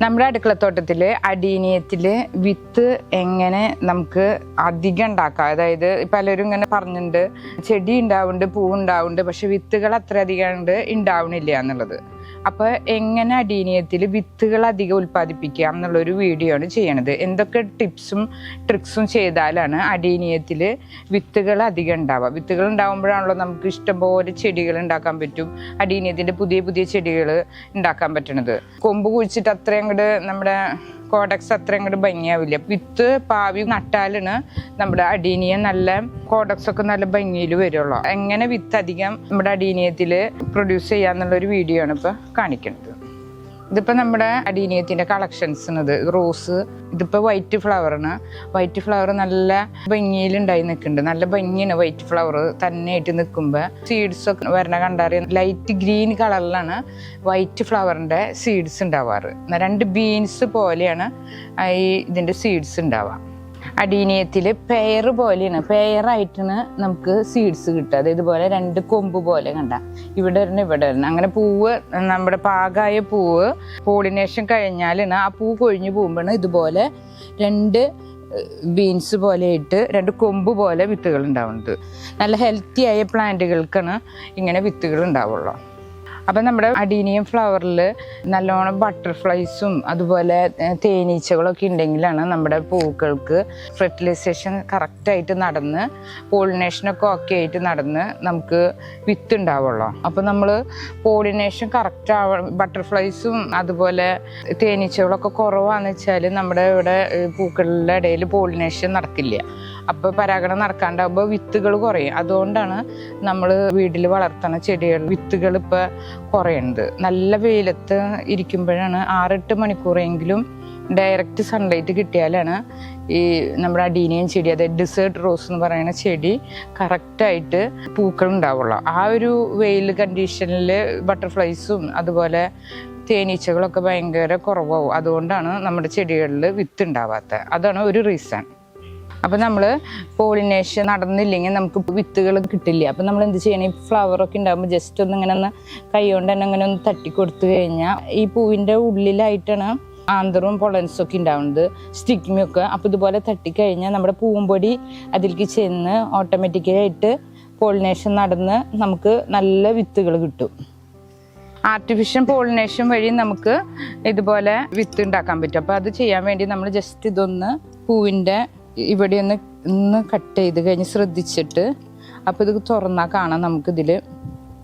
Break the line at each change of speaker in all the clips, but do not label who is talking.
നമ്മുടെ അടുക്കളത്തോട്ടത്തിൽ അടീനിയത്തിൽ വിത്ത് എങ്ങനെ നമുക്ക് അധികം ഉണ്ടാക്കാം? അതായത് പലരും ഇങ്ങനെ പറഞ്ഞിട്ടുണ്ട് ചെടി ഉണ്ടാവുന്നുണ്ട് പൂ ഉണ്ടാവുന്നുണ്ട് പക്ഷെ വിത്തുകൾ അത്രയധികം ഉണ്ട് ഉണ്ടാവണില്ല എന്നുള്ളത്. അപ്പോൾ എങ്ങനെ അടീനിയത്തിൽ വിത്തുകൾ അധികം ഉൽപ്പാദിപ്പിക്കാം എന്നുള്ളൊരു വീഡിയോ ആണ് ചെയ്യണത്. എന്തൊക്കെ ടിപ്സും ട്രിക്സും ചെയ്താലാണ് അടീനിയത്തിൽ വിത്തുകൾ അധികം ഉണ്ടാവുക? വിത്തുകൾ ഉണ്ടാകുമ്പോഴാണല്ലോ നമുക്ക് ഇഷ്ടംപോലെ ചെടികൾ ഉണ്ടാക്കാൻ പറ്റും. അടീനിയത്തിന്റെ പുതിയ പുതിയ ചെടികൾ ഉണ്ടാക്കാൻ പറ്റണത്. കൊമ്പ് കുഴിച്ചിട്ട് അത്രയും അങ്ങോട്ട് നമ്മുടെ കോഡക്സ് അത്ര അങ്ങോട്ട് ഭംഗിയാവില്ല. വിത്ത് പാവി നട്ടാലാണ് നമ്മുടെ അടീനിയ നല്ല കോഡക്സ് ഒക്കെ നല്ല ഭംഗിയിൽ വരുള്ളൂ. എങ്ങനെ വിത്ത് അധികം നമ്മുടെ അടീനിയത്തിൽ പ്രൊഡ്യൂസ് ചെയ്യാന്നുള്ളൊരു വീഡിയോ ആണ് ഇപ്പോൾ കാണിക്കുന്നത്. ഇതിപ്പോൾ നമ്മുടെ അഡീനിയത്തിന്റെ കളക്ഷൻസ് ഇത് റോസ് ഇതിപ്പോൾ വൈറ്റ് ഫ്ലവറാണ് വൈറ്റ് ഫ്ലവർ നല്ല ഭംഗിയിൽ ഉണ്ടായി നിൽക്കുന്നുണ്ട്. നല്ല ഭംഗിയാണ് വൈറ്റ് ഫ്ലവർ തന്നെയായിട്ട് നിൽക്കുമ്പോൾ സീഡ്സ് ഒക്കെ വരണ കണ്ടറിയാം ലൈറ്റ് ഗ്രീൻ കളറിലാണ് വൈറ്റ് ഫ്ലവറിന്റെ സീഡ്സ് ഉണ്ടാവാറ്. രണ്ട് ബീൻസ് പോലെയാണ് ഈ ഇതിന്റെ സീഡ്സ് ഉണ്ടാവുക. അടീനിയത്തിൽ പെയർ പോലെയാണ്. പെയറായിട്ടാണ് നമുക്ക് സീഡ്സ് കിട്ടുക. അത് ഇതുപോലെ രണ്ട് കൊമ്പ് പോലെ കണ്ട. ഇവിടെ വരണം ഇവിടെ വരണം അങ്ങനെ പൂവ് നമ്മുടെ പാകായ പൂവ് പോളിനേഷൻ കഴിഞ്ഞാലാണ് ആ പൂ കൊഴിഞ്ഞു പോകുമ്പോഴാണ് ഇതുപോലെ രണ്ട് ബീൻസ് പോലെ ഇട്ട് രണ്ട് കൊമ്പ് പോലെ വിത്തുകൾ ഉണ്ടാവുന്നത്. നല്ല ഹെൽത്തി ആയ പ്ലാന്റുകൾക്കാണ് ഇങ്ങനെ വിത്തുകൾ ഉണ്ടാവുള്ളൂ. അപ്പം നമ്മുടെ അടീനിയം ഫ്ലവറിൽ നല്ലോണം ബട്ടർഫ്ലൈസും അതുപോലെ തേനീച്ചകളൊക്കെ ഉണ്ടെങ്കിലാണ് നമ്മുടെ പൂക്കൾക്ക് ഫെർട്ടിലൈസേഷൻ കറക്റ്റായിട്ട് നടന്ന് പോളിനേഷനൊക്കെ ഓക്കെ ആയിട്ട് നടന്ന് നമുക്ക് വിത്ത് ഉണ്ടാവുള്ളൂ. അപ്പോൾ നമ്മൾ പോളിനേഷൻ കറക്റ്റ് ആവ ബട്ടർഫ്ലൈസും അതുപോലെ തേനീച്ചകളൊക്കെ കുറവാണെന്ന് വെച്ചാൽ നമ്മുടെ ഇവിടെ പൂക്കളുടെ ഇടയിൽ പോളിനേഷൻ നടക്കില്ല അപ്പോൾ പരാഗണം നടക്കാണ്ടാവുമ്പോൾ വിത്തുകൾ കുറയും. അതുകൊണ്ടാണ് നമ്മൾ വീട്ടിൽ വളർത്തുന്ന ചെടികൾ വിത്തുകൾ ഇപ്പോൾ കുറയുന്നത് നല്ല വെയിലത്ത് ഇരിക്കുമ്പോഴാണ് ആറെട്ട് മണിക്കൂറെങ്കിലും ഡയറക്റ്റ് സൺലൈറ്റ് കിട്ടിയാലാണ് ഈ നമ്മുടെ അടീനിയൻ ചെടി അതായത് ഡിസേർട്ട് റോസ് എന്ന് പറയുന്ന ചെടി കറക്റ്റായിട്ട് പൂക്കൾ ഉണ്ടാവുള്ളൂ. ആ ഒരു വെയിൽ കണ്ടീഷനിൽ ബട്ടർഫ്ലൈസും അതുപോലെ തേനീച്ചകളൊക്കെ ഭയങ്കര കുറവാകും അതുകൊണ്ടാണ് നമ്മുടെ ചെടികളിൽ വിത്ത് ഉണ്ടാവാത്തത് അതാണ് ഒരു റീസൺ അപ്പം നമ്മൾ പോളിനേഷൻ നടന്നില്ലെങ്കിൽ നമുക്ക് വിത്തുകൾ കിട്ടില്ല. അപ്പം നമ്മൾ എന്ത് ചെയ്യണം? ഈ ഫ്ലവറൊക്കെ ഉണ്ടാകുമ്പോൾ ജസ്റ്റ് ഒന്ന് ഇങ്ങനെ ഒന്ന് കൈ കൊണ്ട് തന്നെ അങ്ങനെ ഒന്ന് തട്ടി കൊടുത്തു കഴിഞ്ഞാൽ ഈ പൂവിന്റെ ഉള്ളിലായിട്ടാണ് ആന്തറും പൊളൻസും ഒക്കെ ഉണ്ടാവുന്നത്. സ്റ്റിഗ്മയൊക്കെ അപ്പോൾ ഇതുപോലെ തട്ടിക്കഴിഞ്ഞാൽ നമ്മുടെ പൂമ്പൊടി അതിലേക്ക് ചെന്ന് ഓട്ടോമാറ്റിക്കലായിട്ട് പോളിനേഷൻ നടന്ന് നമുക്ക് നല്ല വിത്തുകൾ കിട്ടും. ആർട്ടിഫിഷ്യൽ പോളിനേഷൻ വഴി നമുക്ക് ഇതുപോലെ വിത്ത് ഉണ്ടാക്കാൻ പറ്റും. അപ്പോൾ അത് ചെയ്യാൻ വേണ്ടി നമ്മൾ ജസ്റ്റ് ഇതൊന്ന് പൂവിന്റെ ഇവിടെ ഒന്ന് ഒന്ന് കട്ട് ചെയ്ത് കഴിഞ്ഞ് ശ്രദ്ധിച്ചിട്ട് അപ്പോൾ ഇത് തുറന്നാൽ കാണാം നമുക്കിതിൽ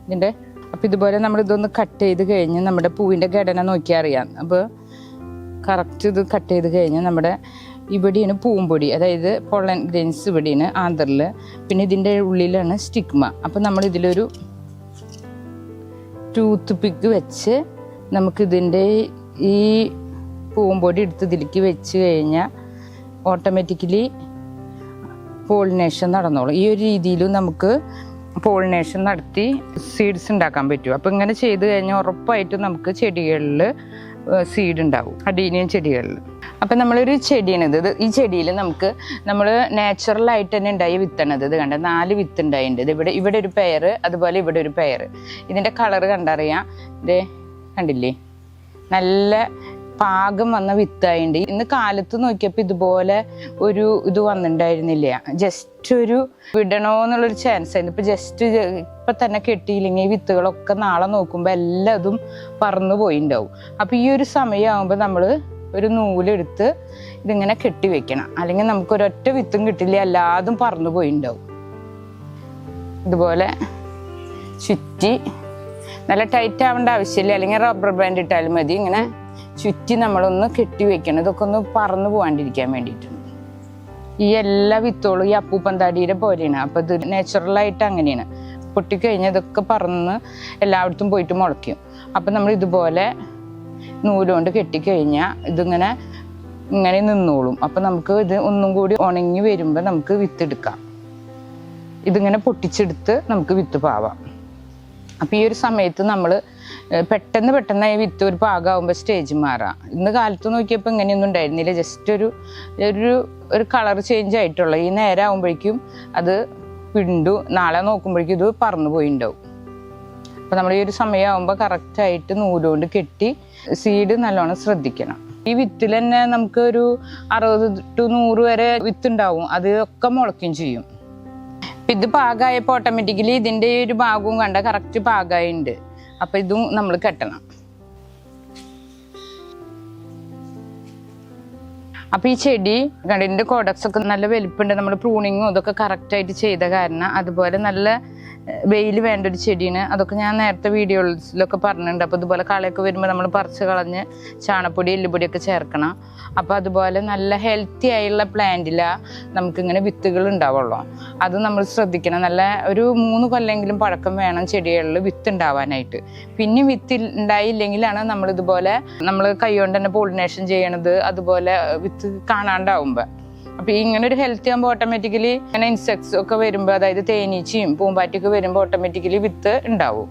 ഇതിന്റെ അപ്പോൾ ഇതുപോലെ നമ്മൾ ഇതൊന്ന് കട്ട് ചെയ്ത് കഴിഞ്ഞ് നമ്മുടെ പൂവിന്റെ ഘടന നോക്കിയാൽ അറിയാം. അപ്പോൾ കറക്റ്റ് ഇത് കട്ട് ചെയ്ത് കഴിഞ്ഞ് നമ്മുടെ ഇവിടെയാണ് പൂമ്പൊടി. അതായത് പൊള്ളൻ ഗ്രെയിൻസ് ഇവിടെയാണ് ആന്തറിൽ. പിന്നെ ഇതിന്റെ ഉള്ളിലാണ് സ്റ്റിഗ്മ അപ്പോൾ നമ്മൾ ഇതിലൊരു ടൂത്ത് പിക്ക് വെച്ച് നമുക്കിതിന്റെ ഈ പൂമ്പൊടി എടുത്ത് ഇതിലേക്ക് വെച്ച് കഴിഞ്ഞാൽ ഓട്ടോമാറ്റിക്കലി പോളിനേഷൻ നടന്നോളും. ഈ ഒരു രീതിയിലും നമുക്ക് പോളിനേഷൻ നടത്തി സീഡ്സ് ഉണ്ടാക്കാൻ പറ്റും. അപ്പോൾ ഇങ്ങനെ ചെയ്ത് കഴിഞ്ഞാൽ ഉറപ്പായിട്ടും നമുക്ക് ചെടികളിൽ സീഡ് ഉണ്ടാവും. അഡീനിയം ചെടികളിൽ അപ്പം നമ്മളൊരു ചെടിയാണ് ഇത്. ഈ ചെടിയിൽ നമുക്ക് നമ്മൾ നാച്ചുറലായിട്ട് തന്നെ ഉണ്ടായി വിത്തണത്. ഇത് കണ്ട? നാല് വിത്ത് ഉണ്ടായിട്ടുണ്ട് ഇത് ഇവിടെ ഇവിടെ ഒരു പെയർ അതുപോലെ ഇവിടെ ഒരു പെയർ ഇതിന്റെ കളറ് കണ്ടറിയാം. ഇത് കണ്ടില്ലേ? നല്ല പാകം വന്ന വിത്തായിണ്ട്. ഇന്ന് കാലത്ത് നോക്കിയപ്പോൾ ഇതുപോലെ ഒരു ഇത് വന്നിട്ടുണ്ടായിരുന്നില്ല ജസ്റ്റ് ഒരു വിടണോ എന്നുള്ളൊരു ചാൻസ് ആയിരുന്നു. ഇപ്പൊ ജസ്റ്റ് ഇപ്പൊ തന്നെ കെട്ടിയില്ലെങ്കിൽ ഈ വിത്തുകളൊക്കെ നാളെ നോക്കുമ്പോൾ എല്ലാതും പറന്നു പോയിണ്ടാവും. അപ്പൊ ഈ ഒരു സമയമാകുമ്പോൾ നമ്മൾ ഒരു നൂലെടുത്ത് ഇതിങ്ങനെ കെട്ടി വെക്കണം. അല്ലെങ്കിൽ നമുക്ക് ഒരൊറ്റ വിത്തും കിട്ടില്ല എല്ലാതും പറന്നു പോയിണ്ടാവും. ഇതുപോലെ ചുറ്റി നല്ല ടൈറ്റ് ആവേണ്ട ആവശ്യമില്ല. അല്ലെങ്കിൽ റബ്ബർ ബാൻഡ് ഇട്ടാലും മതി. ഇങ്ങനെ ചുറ്റി നമ്മളൊന്ന് കെട്ടി വെക്കണം. ഇതൊക്കെ ഒന്ന് പറന്നു പോകാണ്ടിരിക്കാൻ വേണ്ടിയിട്ടാണ് ഈ എല്ലാ വിത്തോളും ഈ അപ്പൂപ്പന്താടിയുടെ പോലെയാണ്. അപ്പോൾ ഇത് നാച്ചുറലായിട്ട് അങ്ങനെയാണ്. പൊട്ടിക്കഴിഞ്ഞാൽ ഇതൊക്കെ പറന്ന് എല്ലായിടത്തും പോയിട്ട് മുളയ്ക്കും. അപ്പം നമ്മൾ ഇതുപോലെ നൂലുകൊണ്ട് കെട്ടിക്കഴിഞ്ഞാൽ ഇതിങ്ങനെ ഇങ്ങനെ നിന്നോളും. അപ്പം നമുക്ക് ഇത് ഒന്നും കൂടി ഉണങ്ങി വരുമ്പോൾ നമുക്ക് വിത്തെടുക്കാം. ഇതിങ്ങനെ പൊട്ടിച്ചെടുത്ത് നമുക്ക് വിത്ത് പാവാം. അപ്പോൾ ഈ ഒരു സമയത്ത് നമ്മൾ പെട്ടെന്ന് പെട്ടെന്ന് വിത്ത് ഒരു പാകമാകുമ്പോൾ സ്റ്റേജ് മാറാം. ഇന്ന് കാലത്ത് നോക്കിയപ്പോൾ ഇങ്ങനെയൊന്നും ഉണ്ടായിരുന്നില്ല. ജസ്റ്റ് ഒരു ഒരു ഒരു കളർ ചേഞ്ച് ആയിട്ടുള്ള. ഈ നേരെ ആകുമ്പോഴേക്കും അത് പിണ്ടു. നാളെ നോക്കുമ്പോഴേക്കും ഇത് പറന്നു പോയിണ്ടാവും. അപ്പോൾ നമ്മൾ ഈ ഒരു സമയമാകുമ്പോൾ കറക്റ്റായിട്ട് നൂലുകൊണ്ട് കെട്ടി സീഡ് നല്ലോണം ശ്രദ്ധിക്കണം. ഈ വിത്തിൽ തന്നെ നമുക്ക് ഒരു അറുപത് ടു നൂറ് വരെ വിത്ത് ഉണ്ടാവും. അത് ഒക്കെ മുളയ്ക്കും ചെയ്യും. ഇത് പാകമായപ്പോൾ ഓട്ടോമാറ്റിക്കലി ഇതിന്റെ ഈ ഒരു ഭാഗവും കണ്ട കറക്റ്റ് പാകമായിട്ടുണ്ട് അപ്പൊ ഇതും നമ്മൾ കെട്ടണം. അപ്പൊ ഈ ചെടി കണ്ടിന്റെ കോഡക്സ് ഒക്കെ നല്ല വലിപ്പുണ്ട്. നമ്മൾ പ്രൂണിങ്ങും ഇതൊക്കെ കറക്റ്റ് ആയിട്ട് ചെയ്ത കാരണം അതുപോലെ നല്ല വെയിൽ വേണ്ട ഒരു ചെടിയാണ് അതൊക്കെ ഞാൻ നേരത്തെ വീഡിയോസിലൊക്കെ പറഞ്ഞിട്ടുണ്ട്. അപ്പോൾ ഇതുപോലെ കളയൊക്കെ വരുമ്പോൾ നമ്മൾ പറിച്ച് കളഞ്ഞ് ചാണപ്പൊടി എല്ലുപൊടിയൊക്കെ ചേർക്കണം. അപ്പോൾ അതുപോലെ നല്ല ഹെൽത്തി ആയുള്ള പ്ലാന്റിലാണ് നമുക്കിങ്ങനെ വിത്തുകൾ ഉണ്ടാവുള്ളൂ. അത് നമ്മൾ ശ്രദ്ധിക്കണം. നല്ല ഒരു മൂന്ന് കൊല്ലെങ്കിലും പഴക്കം വേണം ചെടികളിൽ വിത്ത് ഉണ്ടാവാനായിട്ട് പിന്നെ വിത്ത് ഉണ്ടായില്ലെങ്കിലാണ് ഉണ്ടായില്ലെങ്കിലാണ് നമ്മൾ നമ്മൾ കൈകൊണ്ട് തന്നെ പോളിനേഷൻ ചെയ്യണത് അതുപോലെ വിത്ത് കാണാണ്ടാവുമ്പോൾ അപ്പൊ ഇങ്ങനെ ഒരു ഹെൽത്തി ആകുമ്പോൾ ഓട്ടോമാറ്റിക്കലി ഇങ്ങനെ ഇൻസെക്ട്സ് ഒക്കെ വരുമ്പോൾ അതായത് തേനീച്ചയും പൂമ്പാറ്റൊക്കെ വരുമ്പോൾ ഓട്ടോമാറ്റിക്കലി വിത്ത് ഉണ്ടാവും.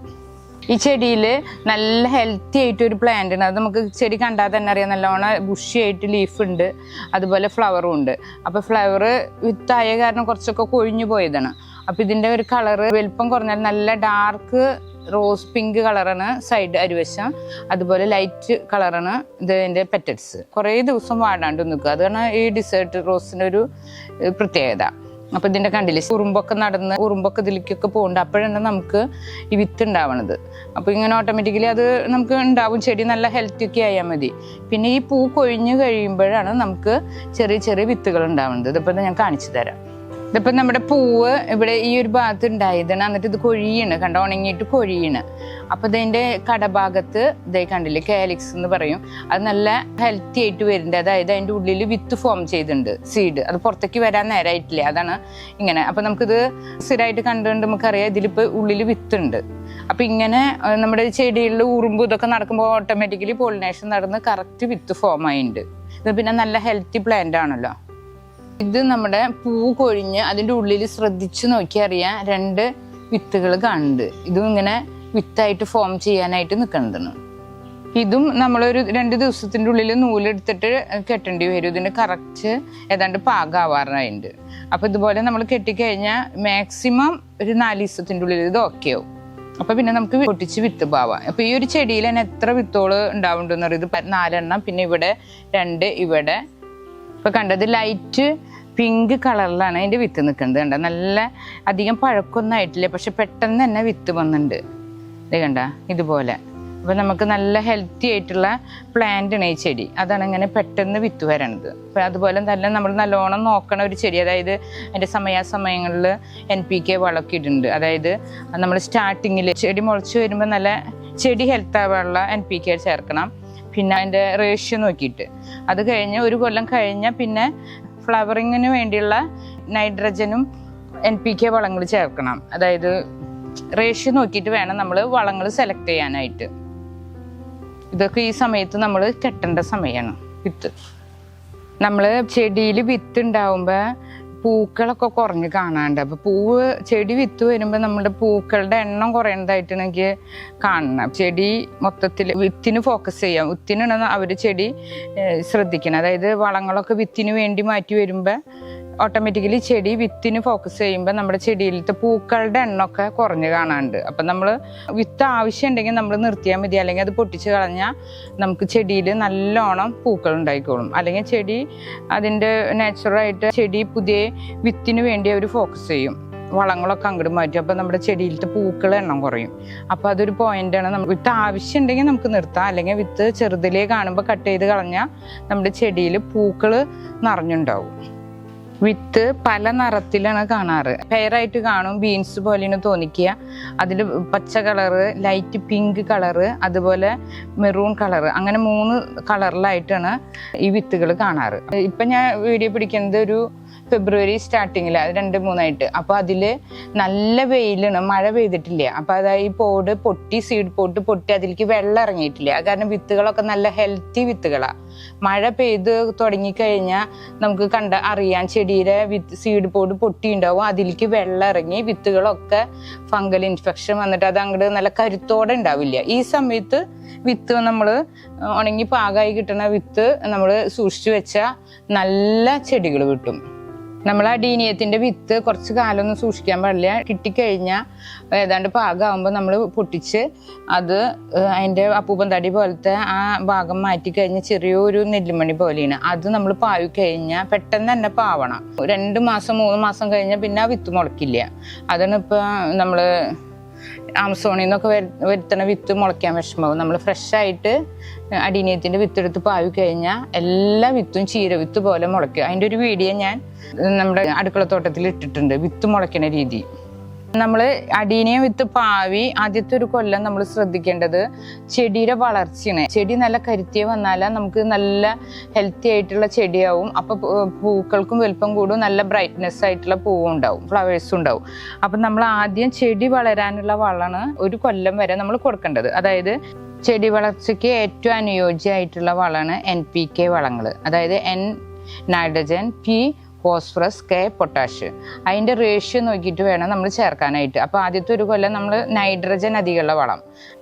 ഈ ചെടിയിൽ നല്ല ഹെൽത്തി ആയിട്ട് ഒരു പ്ലാന്റ് ഉണ്ട്. അത് നമുക്ക് ചെടി കണ്ടാൽ തന്നെ അറിയാം നല്ലോണം ബുഷി ആയിട്ട് ലീഫ് ഉണ്ട് അതുപോലെ ഫ്ലവറും ഉണ്ട്. അപ്പോൾ ഫ്ലവർ വിത്തായ കാരണം കുറച്ചൊക്കെ കൊഴിഞ്ഞു പോയതാണ്. അപ്പോൾ ഇതിന്റെ ഒരു കളറ് വലിപ്പം കുറഞ്ഞാൽ നല്ല ഡാർക്ക് റോസ് പിങ്ക് കളറാണ് സൈഡ് അരിവശം അതുപോലെ ലൈറ്റ് കളറാണ് ഇതിന്റെ പെറ്റൽസ്. കുറേ ദിവസം വാടാണ്ട് നിൽക്കുക. അതാണ് ഈ ഡിസേർട്ട് റോസിന്റെ ഒരു പ്രത്യേകത. അപ്പോൾ ഇതിന്റെ കണ്ടില്ലേ? ഉറുമ്പൊക്കെ നടന്ന് ഉറുമ്പൊക്കെ ഇതിലേക്കൊക്കെ പോകുന്നുണ്ട് അപ്പോഴാണ് നമുക്ക് ഈ വിത്ത് ഉണ്ടാവണത്. അപ്പോൾ ഇങ്ങനെ ഓട്ടോമാറ്റിക്കലി അത് നമുക്ക് ഉണ്ടാവും. ചെടി നല്ല ഹെൽത്തി ഒക്കെ ആയാൽ മതി. പിന്നെ ഈ പൂ കൊഴിഞ്ഞ് കഴിയുമ്പോഴാണ് നമുക്ക് ചെറിയ ചെറിയ വിത്തുകൾ ഉണ്ടാവുന്നത്. ഇതിപ്പോൾ ഞാൻ കാണിച്ചു തരാം. ഇതിപ്പോ നമ്മുടെ പൂവ് ഇവിടെ ഈ ഒരു ഭാഗത്ത് ഉണ്ടായതാണ്. എന്നിട്ട് ഇത് കൊഴിയാണ്. കണ്ട? ഉണങ്ങിയിട്ട് കൊഴിയാണ്. അപ്പൊ ഇതിന്റെ കടഭാഗത്ത് ഇതേ കണ്ടില്ലേ? കാലിക്സ് എന്ന് പറയും. അത് നല്ല ഹെൽത്തി ആയിട്ട് വരുന്നുണ്ട്. അതായത് അതിന്റെ ഉള്ളിൽ വിത്ത് ഫോം ചെയ്തിട്ടുണ്ട് സീഡ് അത് പുറത്തേക്ക് വരാൻ നേരമായിട്ടില്ല അതാണ് ഇങ്ങനെ. അപ്പൊ നമുക്കിത് സ്ഥിരമായിട്ട് കണ്ടുകൊണ്ട് നമുക്കറിയാം ഇതിലിപ്പോ ഉള്ളിൽ വിത്ത് ഉണ്ട് അപ്പൊ ഇങ്ങനെ നമ്മുടെ ചെടികളിൽ ഉറുമ്പ് ഇതൊക്കെ നടക്കുമ്പോൾ ഓട്ടോമാറ്റിക്കലി പോളിനേഷൻ നടന്ന് കറക്റ്റ് വിത്ത് ഫോം ആയിട്ടുണ്ട്. ഇത് പിന്നെ നല്ല ഹെൽത്തി പ്ലാന്റ് ആണല്ലോ. ഇത് നമ്മുടെ പൂ കൊഴിഞ്ഞ് അതിന്റെ ഉള്ളിൽ ശ്രദ്ധിച്ചു നോക്കി അറിയാൻ രണ്ട് വിത്തുകൾ കാണുന്നുണ്ട്. ഇതും ഇങ്ങനെ വിത്തായിട്ട് ഫോം ചെയ്യാനായിട്ട് നിൽക്കുന്നതാണ്. ഇതും നമ്മളൊരു രണ്ട് ദിവസത്തിന്റെ ഉള്ളിൽ നൂലെടുത്തിട്ട് കെട്ടേണ്ടി വരും. ഇതിന് കറക്റ്റ് ഏതാണ്ട് പാകാവാറായിട്ടുണ്ട്. അപ്പോൾ ഇതുപോലെ നമ്മൾ കെട്ടിക്കഴിഞ്ഞാൽ മാക്സിമം ഒരു നാല് ദിവസത്തിന്റെ ഉള്ളിൽ ഇത് ഓക്കെ ആവും. അപ്പോൾ പിന്നെ നമുക്ക് പൊട്ടിച്ച് വിത്ത് പാവാം. അപ്പോൾ ഈ ഒരു ചെടിയിൽ തന്നെ എത്ര വിത്തോൾ ഉണ്ടാവുന്നുണ്ടെന്ന് പറയുന്നത് നാലെണ്ണം പിന്നെ ഇവിടെ രണ്ട് ഇവിടെ ഇപ്പൊ കണ്ടത് ലൈറ്റ് പിങ്ക് കളറിലാണ് അതിന്റെ വിത്ത് നിൽക്കുന്നത് കണ്ട? നല്ല അധികം പഴക്കൊന്നും ആയിട്ടില്ല പക്ഷെ പെട്ടെന്ന് തന്നെ വിത്ത് വന്നിട്ടുണ്ട്. ഇത് കണ്ട? ഇതുപോലെ. അപ്പൊ നമുക്ക് നല്ല ഹെൽത്തി ആയിട്ടുള്ള പ്ലാന്റ് ആണ് ഈ ചെടി. അതാണ് ഇങ്ങനെ പെട്ടെന്ന് വിത്ത് വരണത്. അപ്പൊ അതുപോലെ തന്നെ നമ്മൾ നല്ലോണം നോക്കണ ഒരു ചെടി അതായത് അതിന്റെ സമയാസമയങ്ങളിൽ എൻ പി കെ വളമൊക്കെ ഇടുന്നുണ്ട്. അതായത് നമ്മൾ സ്റ്റാർട്ടിങ്ങിൽ ചെടി മുളച്ച് വരുമ്പോൾ നല്ല ചെടി ഹെൽത്ത് ആവാനുള്ള എൻ പി കെ ചേർക്കണം. പിന്നെ അതിന്റെ റേഷ്യോ നോക്കിയിട്ട്. അത് കഴിഞ്ഞ് ഒരു കൊല്ലം കഴിഞ്ഞാൽ പിന്നെ ഫ്ലവറിങ്ങിന് വേണ്ടിയുള്ള നൈട്രജനും എൻ പി കെ വളങ്ങൾ ചേർക്കണം. അതായത് റേഷ്യോ നോക്കിയിട്ട് വേണം നമ്മൾ വളങ്ങൾ സെലക്ട് ചെയ്യാനായിട്ട്. ഇതൊക്കെ ഈ സമയത്ത് നമ്മൾ കെട്ടേണ്ട സമയമാണ് വിത്ത്. നമ്മൾ ചെടിയിൽ വിത്ത് ഉണ്ടാവുമ്പോൾ പൂക്കളൊക്കെ കുറഞ്ഞ് കാണാണ്ട്. അപ്പോൾ പൂവ് ചെടി വിത്ത് വരുമ്പോൾ നമ്മുടെ പൂക്കളുടെ എണ്ണം കുറയേണ്ടതായിട്ടാണ് എനിക്ക് കാണണം. ചെടി മൊത്തത്തിൽ വിത്തിന് ഫോക്കസ് ചെയ്യാം. വിത്തിനാണ് അവർ ചെടി ശ്രദ്ധിക്കണം. അതായത് വളങ്ങളൊക്കെ വിത്തിന് വേണ്ടി മാറ്റി വരുമ്പോൾ ഓട്ടോമാറ്റിക്കലി ചെടി വിത്തിന് ഫോക്കസ് ചെയ്യുമ്പോൾ നമ്മുടെ ചെടിയിലത്തെ പൂക്കളുടെ എണ്ണമൊക്കെ കുറഞ്ഞു കാണാനുണ്ട്. അപ്പം നമ്മൾ വിത്ത് ആവശ്യമുണ്ടെങ്കിൽ നമ്മൾ നിർത്തിയാൽ മതി. അല്ലെങ്കിൽ അത് പൊട്ടിച്ച് കളഞ്ഞാൽ നമുക്ക് ചെടിയിൽ നല്ലോണം പൂക്കൾ ഉണ്ടായിക്കോളും. അല്ലെങ്കിൽ ചെടി അതിന്റെ നാച്ചുറലായിട്ട് ചെടി പുതിയ വിത്തിന് വേണ്ടി അവർ ഫോക്കസ് ചെയ്യും. വളങ്ങളൊക്കെ അങ്ങോട്ട് മാറ്റും. അപ്പോൾ നമ്മുടെ ചെടിയിലത്തെ പൂക്കൾ എണ്ണം കുറയും. അപ്പോൾ അതൊരു പോയിന്റാണ് നമ്മൾ വിത്ത് ആവശ്യമുണ്ടെങ്കിൽ നമുക്ക് നിർത്താം. അല്ലെങ്കിൽ വിത്ത് ചെറുതിലേ കാണുമ്പോൾ കട്ട് ചെയ്ത് കളഞ്ഞാൽ നമ്മുടെ ചെടിയിൽ പൂക്കൾ നിറഞ്ഞുണ്ടാവും. വിത്ത് പല നിറത്തിലാണ് കാണാറ്. പെയറായിട്ട് കാണും ബീൻസ് പോലെയാണ് തോന്നിക്കുക. അതിൽ പച്ച കളറ് ലൈറ്റ് പിങ്ക് കളറ് അതുപോലെ മെറൂൺ കളറ് അങ്ങനെ മൂന്ന് കളറിലായിട്ടാണ് ഈ വിത്തുകൾ കാണാറ്. ഇപ്പം ഞാൻ വീഡിയോ പിടിക്കുന്നത് ഒരു ഫെബ്രുവരി സ്റ്റാർട്ടിങ്ങിൽ രണ്ട് മൂന്നായിട്ട്. അപ്പോൾ അതിൽ നല്ല വെയിലാണ് മഴ പെയ്തിട്ടില്ല? അപ്പോൾ അതായത് ഈ പോട് പൊട്ടി സീഡ് പോട്ട് പൊട്ടി അതിലേക്ക് വെള്ളം ഇറങ്ങിയിട്ടില്ല? കാരണം വിത്തുകളൊക്കെ നല്ല ഹെൽത്തി വിത്തുകളാണ് മഴ പെയ്ത് തുടങ്ങിക്കഴിഞ്ഞാൽ നമുക്ക് കണ്ട അറിയാൻ ചെടിയുടെ വിത്ത് സീഡ് പോട് പൊട്ടിയുണ്ടാവും അതിലേക്ക് വെള്ളം ഇറങ്ങി വിത്തുകളൊക്കെ ഫംഗൽ ഇൻഫെക്ഷൻ വന്നിട്ട് അത് അങ്ങോട്ട് നല്ല കരുത്തോടെ ഉണ്ടാവില്ല ഈ സമയത്ത് വിത്ത് നമ്മൾ ഉണങ്ങി പാകമായി കിട്ടുന്ന വിത്ത് നമ്മൾ സൂക്ഷിച്ചു വെച്ചാൽ നല്ല ചെടികൾ കിട്ടും. നമ്മൾ ആ ഡീനിയത്തിന്റെ വിത്ത് കുറച്ച് കാലം ഒന്നും സൂക്ഷിക്കാൻ പാടില്ല. കിട്ടിക്കഴിഞ്ഞാൽ ഏതാണ്ട് പാകമാകുമ്പോൾ നമ്മൾ പൊട്ടിച്ച് അത് അതിന്റെ അപ്പൂപ്പൻ തടി പോലത്തെ ആ ഭാഗം മാറ്റി കഴിഞ്ഞ് ചെറിയൊരു നെല്ലുമണി പോലെയാണ്. അത് നമ്മൾ പാവി കഴിഞ്ഞാൽ പെട്ടെന്ന് തന്നെ പാവണം. രണ്ട് മാസം മൂന്ന് മാസം കഴിഞ്ഞാൽ പിന്നെ ആ വിത്ത് മുളക്കില്ല. അതാണ് ഇപ്പോൾ നമ്മൾ ആമസോണിൽ നിന്നൊക്കെ വരു- വരുത്തണ വിത്ത് മുളയ്ക്കാൻ വിഷമാവും. നമ്മൾ ഫ്രഷായിട്ട് ആയിട്ട് വിത്തെടുത്ത് പാവി കഴിഞ്ഞാൽ എല്ലാ വിത്തും ചീര വിത്ത് പോലെ മുളയ്ക്കും. അതിന്റെ ഒരു വീഡിയോ ഞാൻ നമ്മുടെ അടുക്കളത്തോട്ടത്തിൽ ഇട്ടിട്ടുണ്ട്. വിത്ത് മുളയ്ക്കണ രീതി. നമ്മൾ അടീനയും വിത്ത് പാവി ആദ്യത്തെ ഒരു കൊല്ലം നമ്മൾ ശ്രദ്ധിക്കേണ്ടത് ചെടിയുടെ വളർച്ചയാണ്. ചെടി നല്ല കരുത്തിയ വന്നാൽ നമുക്ക് നല്ല ഹെൽത്തി ആയിട്ടുള്ള ചെടിയാവും. അപ്പൊ പൂക്കൾക്കും വലുപ്പം കൂടും നല്ല ബ്രൈറ്റ്നെസ് ആയിട്ടുള്ള പൂവും ഉണ്ടാവും ഫ്ലവേഴ്സും ഉണ്ടാവും. അപ്പൊ നമ്മൾ ആദ്യം ചെടി വളരാനുള്ള വളമാണ് ഒരു കൊല്ലം വരെ നമ്മൾ കൊടുക്കേണ്ടത്. അതായത് ചെടി വളർച്ചയ്ക്ക് ഏറ്റവും അനുയോജ്യമായിട്ടുള്ള വളമാണ് എൻ പി കെ വളങ്ങൾ അതായത് N nitrogen P phosphorus K potash. അതിന്റെ റേഷ്യോ നോക്കിയിട്ട് വേണം നമ്മൾ ചേർക്കാനായിട്ട്. അപ്പോൾ ആദ്യത്തെ ഒരു കൊല്ലം നമ്മൾ നൈട്രജൻ അധികമുള്ള വളം.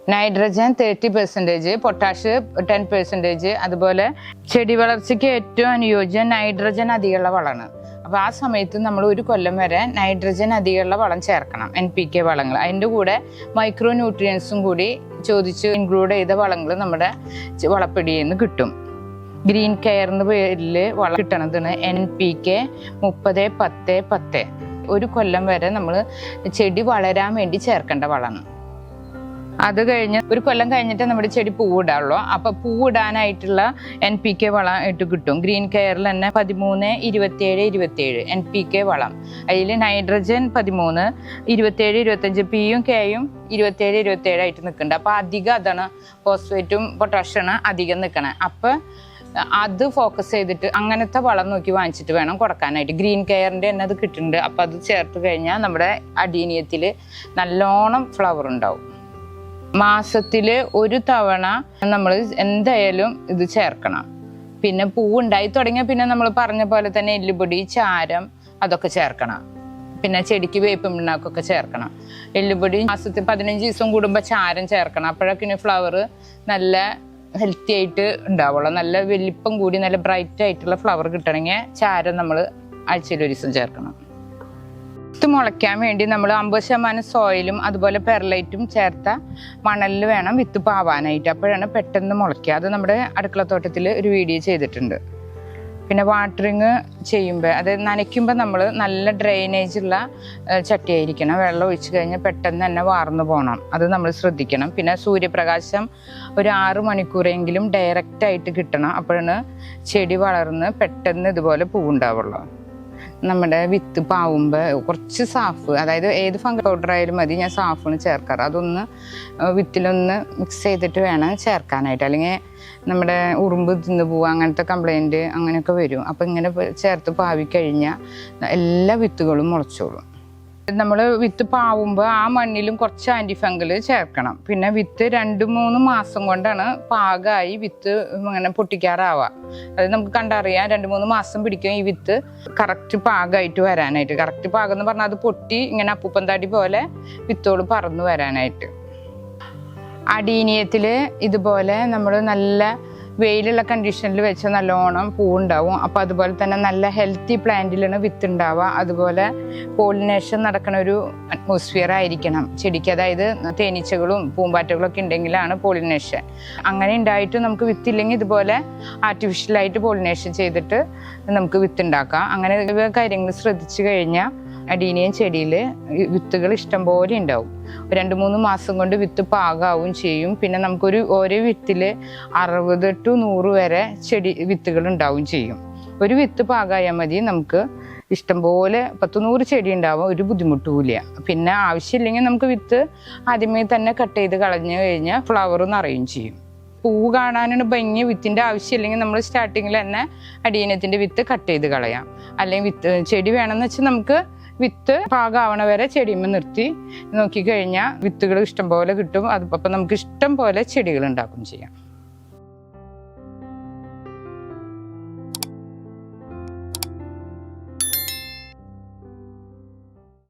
Nitrogen thirty percentage potash ten percentage അതുപോലെ ചെടി വളർച്ചയ്ക്ക് ഏറ്റവും അനുയോജ്യം നൈട്രജൻ അധികമുള്ള വളമാണ്. അപ്പോൾ ആ സമയത്ത് നമ്മൾ ഒരു കൊല്ലം വരെ നൈട്രജൻ അധികമുള്ള വളം ചേർക്കണം എൻ പി കെ വളങ്ങൾ. അതിന്റെ കൂടെ മൈക്രോ ന്യൂട്രിയൻസും കൂടി ചോദിച്ച് ഇൻക്ലൂഡ് ചെയ്ത വളങ്ങൾ നമ്മുടെ വളപ്പിടിയിൽ നിന്ന് കിട്ടും. ഗ്രീൻ കെയർ എന്ന പേരിൽ വളം കിട്ടണതാണ്. എൻ പി കെ മുപ്പത് പത്ത് പത്ത്. ഒരു കൊല്ലം വരെ നമ്മൾ ചെടി വളരാൻ വേണ്ടി ചേർക്കേണ്ട വളമാണ്. അത് കഴിഞ്ഞ് ഒരു കൊല്ലം കഴിഞ്ഞിട്ട് നമ്മുടെ ചെടി പൂവിടാള്ളൂ അപ്പൊ പൂവിടാനായിട്ടുള്ള എൻ പി കെ വളം ഇട്ട് കിട്ടും. ഗ്രീൻ കെയറിൽ തന്നെ പതിമൂന്ന് ഇരുപത്തിയേഴ് ഇരുപത്തിയേഴ് എൻ പി കെ വളം. അതിൽ നൈട്രജൻ പതിമൂന്ന് ഇരുപത്തിയേഴ് ഇരുപത്തഞ്ച് പിയും കെയും ഇരുപത്തിയേഴ് ഇരുപത്തിയേഴായിട്ട് നിൽക്കുന്നുണ്ട്. അപ്പൊ അധികം അതാണ് ഫോസ്ഫേറ്റും പൊട്ടാഷ്യാണ് അധികം നിൽക്കണേ. അപ്പൊ അത് ഫോക്കസ് ചെയ്തിട്ട് അങ്ങനത്തെ വളം നോക്കി വാങ്ങിച്ചിട്ട് വേണം കൊടുക്കാനായിട്ട്. ഗ്രീൻ കെയറിന്റെ തന്നെ അത് കിട്ടുന്നുണ്ട്. അപ്പൊ അത് ചേർത്ത് കഴിഞ്ഞാൽ നമ്മുടെ അടീനിയത്തിൽ നല്ലോണം ഫ്ലവർ ഉണ്ടാവും. മാസത്തിൽ ഒരു തവണ നമ്മൾ എന്തായാലും ഇത് ചേർക്കണം. പിന്നെ പൂവുണ്ടായി തുടങ്ങിയ പിന്നെ നമ്മൾ പറഞ്ഞ പോലെ തന്നെ എല്ലുപൊടി ചാരം അതൊക്കെ ചേർക്കണം. പിന്നെ ചെടിക്ക് വേപ്പ് പിണ്ണാക്കൊക്കെ ചേർക്കണം. എല്ലുപൊടി മാസത്തിൽ പതിനഞ്ച് ദിവസം കൂടുമ്പോൾ ചാരം ചേർക്കണം. അപ്പോഴൊക്കെ ഫ്ലവർ നല്ല ഹെൽത്തി ആയിട്ട് ഉണ്ടാവുള്ളൂ. നല്ല വലിപ്പം കൂടി നല്ല ബ്രൈറ്റ് ആയിട്ടുള്ള ഫ്ലവർ കിട്ടണമെങ്കിൽ ചാരം നമ്മൾ ആഴ്ചയിൽ ഒരു ദിവസം ചേർക്കണം. ഇത് മുളയ്ക്കാൻ വേണ്ടി നമ്മൾ അമ്പത് ശതമാനം സോയിലും അതുപോലെ പെർലൈറ്റും ചേർത്ത മണലിൽ വേണം വിത്ത് പാവാനായിട്ട്. അപ്പോഴാണ് പെട്ടെന്ന് മുളയ്ക്കുക. അത് നമ്മുടെ അടുക്കളത്തോട്ടത്തിൽ ഒരു വീഡിയോ ചെയ്തിട്ടുണ്ട്. പിന്നെ വാട്ടറിങ് ചെയ്യുമ്പോൾ അത് നനയ്ക്കുമ്പോൾ നമ്മൾ നല്ല ഡ്രെയിനേജ് ഉള്ള ചട്ടി ചട്ടിയായിരിക്കണം. വെള്ളം ഒഴിച്ചു കഴിഞ്ഞാൽ പെട്ടെന്ന് തന്നെ വാർന്നു പോകണം അത് നമ്മൾ ശ്രദ്ധിക്കണം. പിന്നെ സൂര്യപ്രകാശം ഒരു ആറ് മണിക്കൂറെങ്കിലും ഡയറക്റ്റ് ആയിട്ട് കിട്ടണം. അപ്പോഴാണ് ചെടി വളർന്ന് പെട്ടെന്ന് ഇതുപോലെ പൂവുണ്ടാവുള്ളൂ. നമ്മുടെ വിത്ത് പാവുമ്പോൾ കുറച്ച് സാഫ് അതായത് ഏത് ഫംഗ പൗഡർ ആയാലും മതി ഞാൻ സാഫാണ് ചേർക്കാറ്. അതൊന്ന് വിത്തിലൊന്ന് മിക്സ് ചെയ്തിട്ട് വേണം ചേർക്കാനായിട്ട്. അല്ലെങ്കിൽ നമ്മുടെ ഉറുമ്പ് തിന്നു പോവുക അങ്ങനത്തെ കംപ്ലൈന്റ് അങ്ങനെയൊക്കെ വരും. അപ്പം ഇങ്ങനെ ചേർത്ത് പാവിക്കഴിഞ്ഞാൽ എല്ലാ വിത്തുകളും മുളച്ചോളും. നമ്മൾ വിത്ത് പാവുമ്പോൾ ആ മണ്ണിലും കുറച്ച് ആന്റിഫംഗൽ ചേർക്കണം. പിന്നെ വിത്ത് രണ്ട് മൂന്ന് മാസം കൊണ്ടാണ് പാകമായി വിത്ത് ഇങ്ങനെ പൊട്ടിക്കാറാവുക അത് നമുക്ക് കണ്ടറിയാം. രണ്ട് മൂന്ന് മാസം പിടിക്കും ഈ വിത്ത് കറക്റ്റ് പാകമായിട്ട് വരാനായിട്ട്. കറക്റ്റ് പാകം എന്ന് പറഞ്ഞാൽ അത് പൊട്ടി ഇങ്ങനെ അപ്പൂപ്പന്താടി പോലെ വിത്തോട് പറന്നു വരാനായിട്ട്. അടീനിയത്തിൽ ഇതുപോലെ നമ്മൾ നല്ല വെയിലുള്ള കണ്ടീഷനിൽ വെച്ച് നല്ലോണം പൂവുണ്ടാവും. അപ്പോൾ അതുപോലെ തന്നെ നല്ല ഹെൽത്തി പ്ലാന്റിലാണ് വിത്ത് ഉണ്ടാവുക അതുപോലെ പോളിനേഷൻ നടക്കുന്ന ഒരു അറ്റ്മോസ്ഫിയർ ആയിരിക്കണം. ചെടിക്ക് അതായത് തേനീച്ചകളും പൂമ്പാറ്റകളും ഒക്കെ ഉണ്ടെങ്കിലാണ് പോളിനേഷൻ അങ്ങനെ ഉണ്ടായിട്ട് നമുക്ക് വിത്തില്ലെങ്കിൽ ഇതുപോലെ ആർട്ടിഫിഷ്യലായിട്ട് പോളിനേഷൻ ചെയ്തിട്ട് നമുക്ക് വിത്ത് ഉണ്ടാക്കാം അങ്ങനെ കാര്യങ്ങൾ ശ്രദ്ധിച്ചു കഴിഞ്ഞാൽ അടീനിയൻ ചെടിയിൽ വിത്തുകൾ ഇഷ്ടംപോലെ ഉണ്ടാവും. രണ്ട് മൂന്ന് മാസം കൊണ്ട് വിത്ത് പാകാവും ചെയ്യും. പിന്നെ നമുക്കൊരു ഓരോ വിത്തിൽ അറുപത് ടു നൂറ് വരെ ചെടി വിത്തുകൾ ഉണ്ടാവും ചെയ്യും. ഒരു വിത്ത് പാകായാൽ മതി. നമുക്ക് ഇഷ്ടംപോലെ പത്ത് നൂറ് ചെടി ഉണ്ടാവും ഒരു ബുദ്ധിമുട്ടുമില്ല പിന്നെ ആവശ്യമില്ലെങ്കിൽ നമുക്ക് വിത്ത് ആദ്യമേ തന്നെ കട്ട് ചെയ്ത് കളഞ്ഞു കഴിഞ്ഞാൽ ഫ്ലവർ നിറയും ചെയ്യും. പൂ കാണാനാണ് ഭംഗി. വിത്തിന്റെ ആവശ്യമില്ലെങ്കിൽ നമ്മൾ സ്റ്റാർട്ടിങ്ങിൽ തന്നെ അടിയനത്തിന്റെ വിത്ത് കട്ട് ചെയ്ത് കളയാം. അല്ലെങ്കിൽ വിത്ത് ചെടി വേണമെന്ന് വെച്ചാൽ നമുക്ക് വിത്ത് പാകാവണ വരെ ചെടിയുമ്പോൾ നിർത്തി. നോക്കിക്കഴിഞ്ഞാൽ വിത്തുകൾ ഇഷ്ടം പോലെ കിട്ടും. അത് അപ്പം നമുക്ക് ഇഷ്ടം പോലെ ചെടികൾ ഉണ്ടാക്കും ചെയ്യാം.